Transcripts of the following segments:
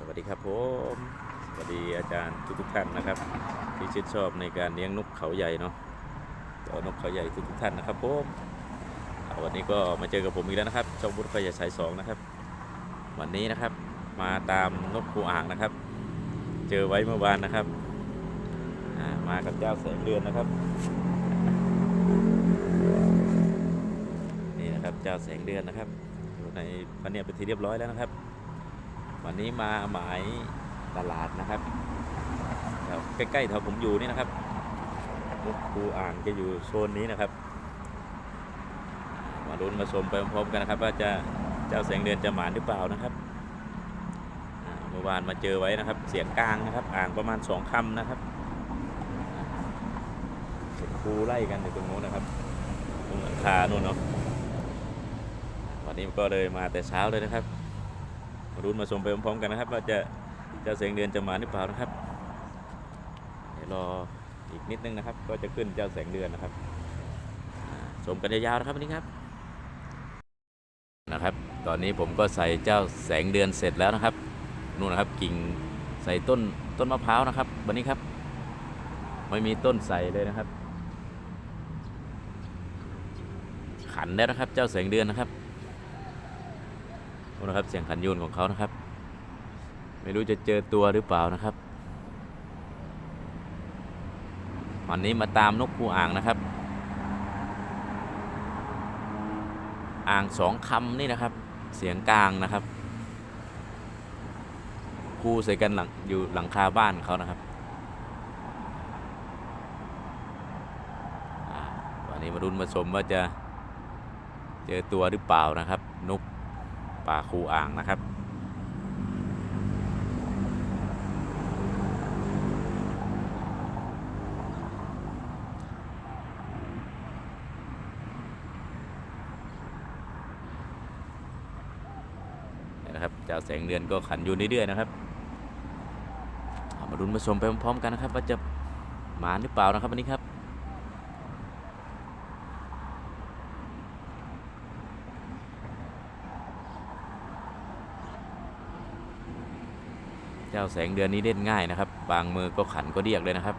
สวัสดีครับผมสวัสดีอาจารย์ทุกๆท่านนะครับ ที่ชื่นชอบในการเลี้ยงนกเขาใหญ่เนาะตัวนกเขาใหญ่ทุกๆท่านนะครับผมวันนี้ก็มาเจอกับผมอีกแล้วนะครับช่องบุญเขาใหญ่สายสองนะครับ วันนี้นะครับมาตามนกคูอ่างนะครับ เจอไว้เมื่อวานนะครับมากับเจ้าแสงเดือนนะครับนี่นะครับเจ้าแสงเดือนนะครับอยู่ในพันเนี่ยเป็นที่เรียบร้อยแล้วนะครับ วันนี้มาหมายตลาดนะครับแถวใกล้ๆแถวผมอยู่นี่นะครับนกคูอ่างจะอยู่โซนนี้นะครับ มาลุ้นมาชมไปพร้อมๆกันนะครับ ว่าจะเจ้าแสงเดือนจะหมานหรือเปล่านะครับเมื่อวานมาเจอไว้นะครับ เสียงกลางนะครับ อ่างประมาณสองคำนะครับคูไล่กันอยู่ตรงโน้นนะครับตรงหลังคาโน่นเนาะวันนี้ก็เลยมาแต่เช้าเลยนะครับ มารุ้นมาชมไปพร้อมๆกันนะครับว่าจะเจ้าเสียงเดือนจะมาหรือเปล่านะครับเดี๋ยวรออีกนิดนึงนะครับ ก็จะขึ้นเจ้าแสงเดือนนะครับอ่าชมกันยาวๆนะครับวันนี้ครับนะครับ ตอนนี้ผมก็ใส่เจ้าแสงเดือนเสร็จแล้วนะครับนู่นนะครับกิ่งใส่ต้นต้นมะพร้าวนะครับวันนี้ครับ ไม่มีต้นใส่เลยนะครับ ขันแล้วนะครับ เจ้าแสงเดือนนะครับ ดูนะครับเสียงขันยูนของเขานะครับ ไม่รู้จะเจอตัวหรือเปล่านะครับ วันนี้มาตามนกคูอ่างนะครับ อ่างสองคำนี่นะครับ เสียงกลางนะครับ คู่ใส่กันหลังอยู่หลังคาบ้านเขานะครับวันนี้มารุนมาชมว่าจะเจอตัวหรือเปล่านะครับ ป่าคูอ่างนะครับ นะครับเจ้าแสงเดือนก็ขันอยู่เรื่อยๆนะครับามารุนมาชมไปพร้อมๆกันนะครับ ว่าจะหมาหรือเปล่านะครับวันนี้ครับ เจ้าแสงเดือนนี้เล่นง่ายนะครับ บางมือก็ขันก็เรียกเลยนะครับ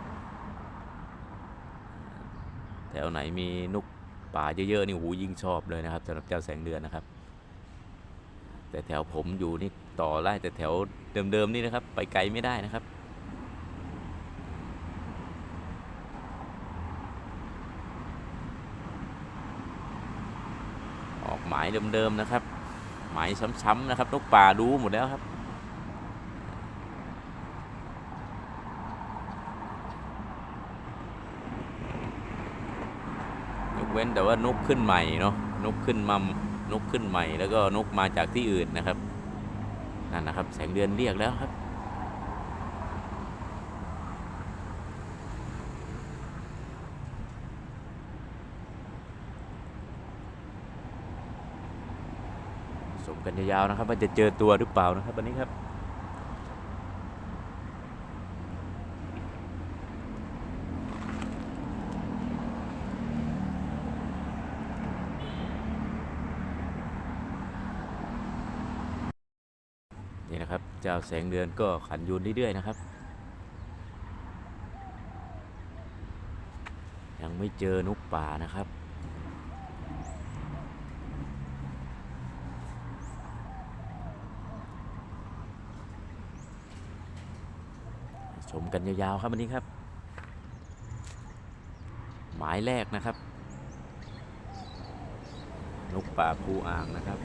แถวไหนมีนกป่าเยอะๆนี่หูยิ่งชอบเลยนะครับสำหรับเจ้าแสงเดือนนะครับ แต่แถวผมอยู่นี่ต่อไล่แต่แถวเดิมๆนี่นะครับ ไปไกลไม่ได้นะครับออกหมายเดิมๆนะครับ หมายซ้ำๆนะครับนกป่ารู้หมดแล้วครับ เว้นแต่ว่านกขึ้นใหม่เนาะนกขึ้นมานกขึ้นใหม่ แล้วก็นกมาจากที่อื่นนะครับนั่นนะครับ แสงเดือนเรียกแล้วครับ สมกันยาวๆนะครับว่าจะเจอตัวหรือเปล่านะครับวันนี้ครับ นี่นะครับ เจ้าแสงเดือนก็ขันยูนเรื่อยๆนะครับ ยังไม่เจอนกป่านะครับชมกันยาวๆครับวันนี้ครับ หมายแรกนะครับ นกป่าภูอ่างนะครับ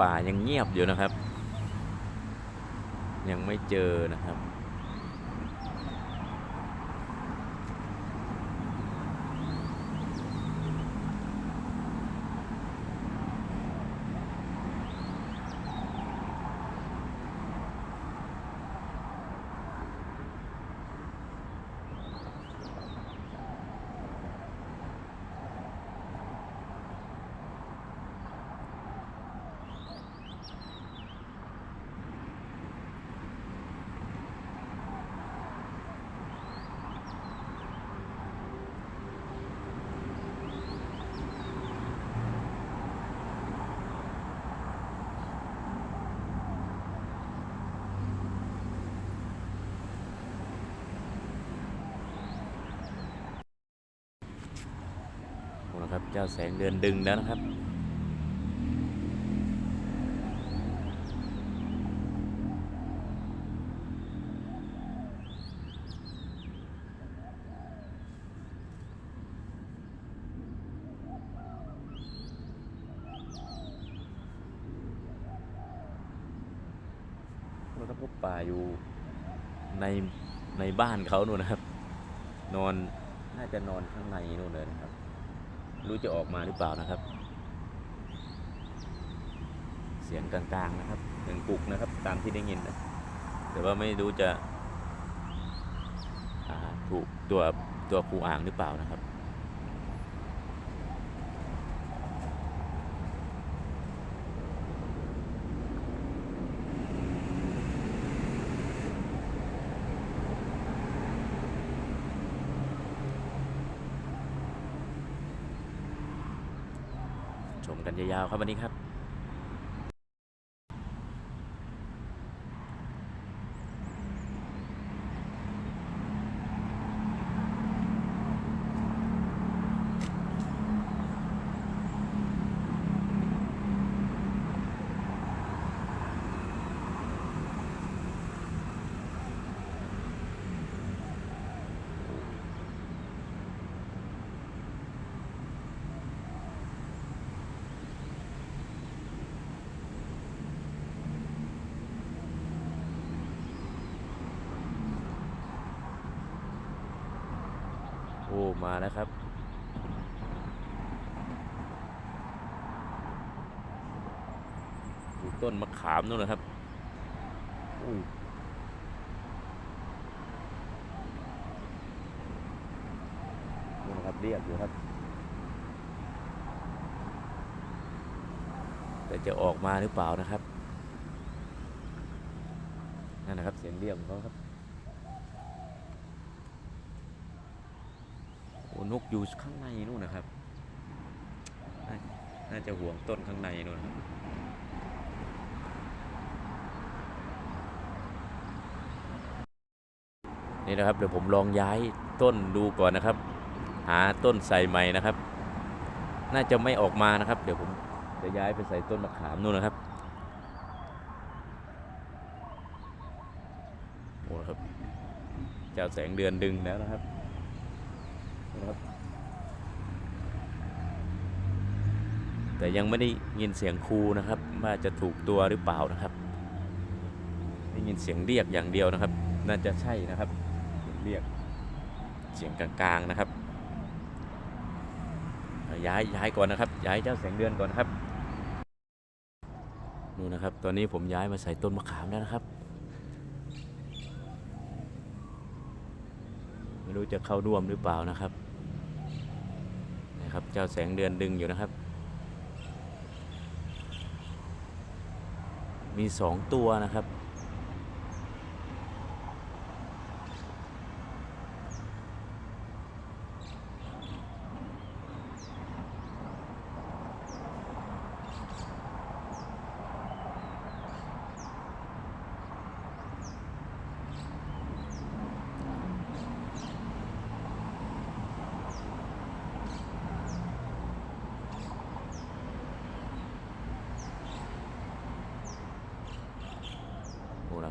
ป่ายังเงียบอยู่นะครับ ยังไม่เจอนะครับ โอ้นะครับ เจ้าแสงเดือนดึงแล้วนะครับแล้วก็พวกป่าอยู่ในในบ้านเขานู่นนะครับ นอนน่าจะนอนข้างในนู่นเลยนะครับ รู้จะออกมาหรือเปล่านะครับ เสียงกลางๆนะครับหนึ่งปุกนะครับ ตามที่ได้ยินนะแต่ว่าไม่รู้จะถูกตัวตัวปูอ่างหรือเปล่านะครับ ชมกันยาวๆครับวันนี้ครับ อ้มาแล้วครับอยู่ต้นมะขามนู่นนะครับอุ้ยนู่นะครับเรียกอยู่ครับ แต่จะออกมาหรือเปล่านะครับ นั่นนะครับเสียงเรียกของเขาครับ โอ้ นกอยู่ข้างในนู่นนะครับ น่าจะห่วงต้นข้างในนู่นนะครับนี่นะครับเดี๋ยวผมลองย้ายต้นดูก่อนนะครับ หาต้นใส่ใหม่นะครับ น่าจะไม่ออกมานะครับ เดี๋ยวผมจะย้ายไปใส่ต้นมะขามนู่นนะครับโอ้ครับเจ้าแสงเดือนดึงแล้วนะครับ นะครับ แต่ยังไม่ได้ยินเสียงครูนะครับ ว่าจะถูกตัวหรือเปล่านะครับได้ยินเสียงเรียกอย่างเดียวนะครับ น่าจะใช่นะครับเสียงเรียกเสียงกลางๆนะครับ ย้ายย้ายก่อนนะครับ ย้ายเจ้าแสงเดือนก่อนนครับนู่นนะครับ ตอนนี้ผมย้ายมาใส่ต้นมะขามแล้วนะครับไม่รู้จะเข้าร่วมหรือเปล่านะครับ นะครับ เจ้าแสงเดือนดึงอยู่นะครับ มีสองตัวนะครับ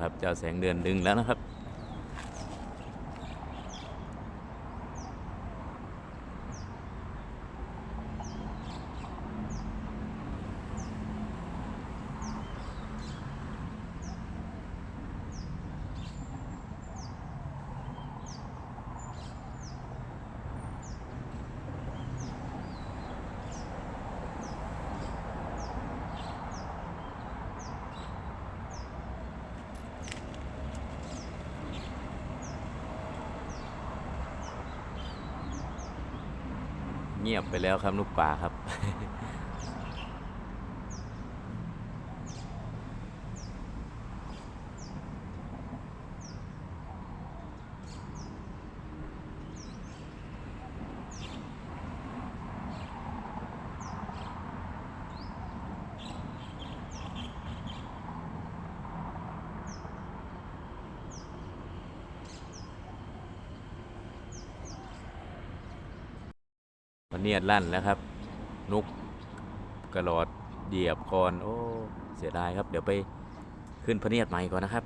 นะครับเจ้าแสงเดือนดึงแล้วนะครับ งียบไปแล้วครับลูกป่าครับ วันนี้ลั่นแล้วครับ นุกกระโดดเหยียบคอน โอ้ เสียดายครับ เดี๋ยวไปขึ้นพเนียดใหม่ก่อนนะครับ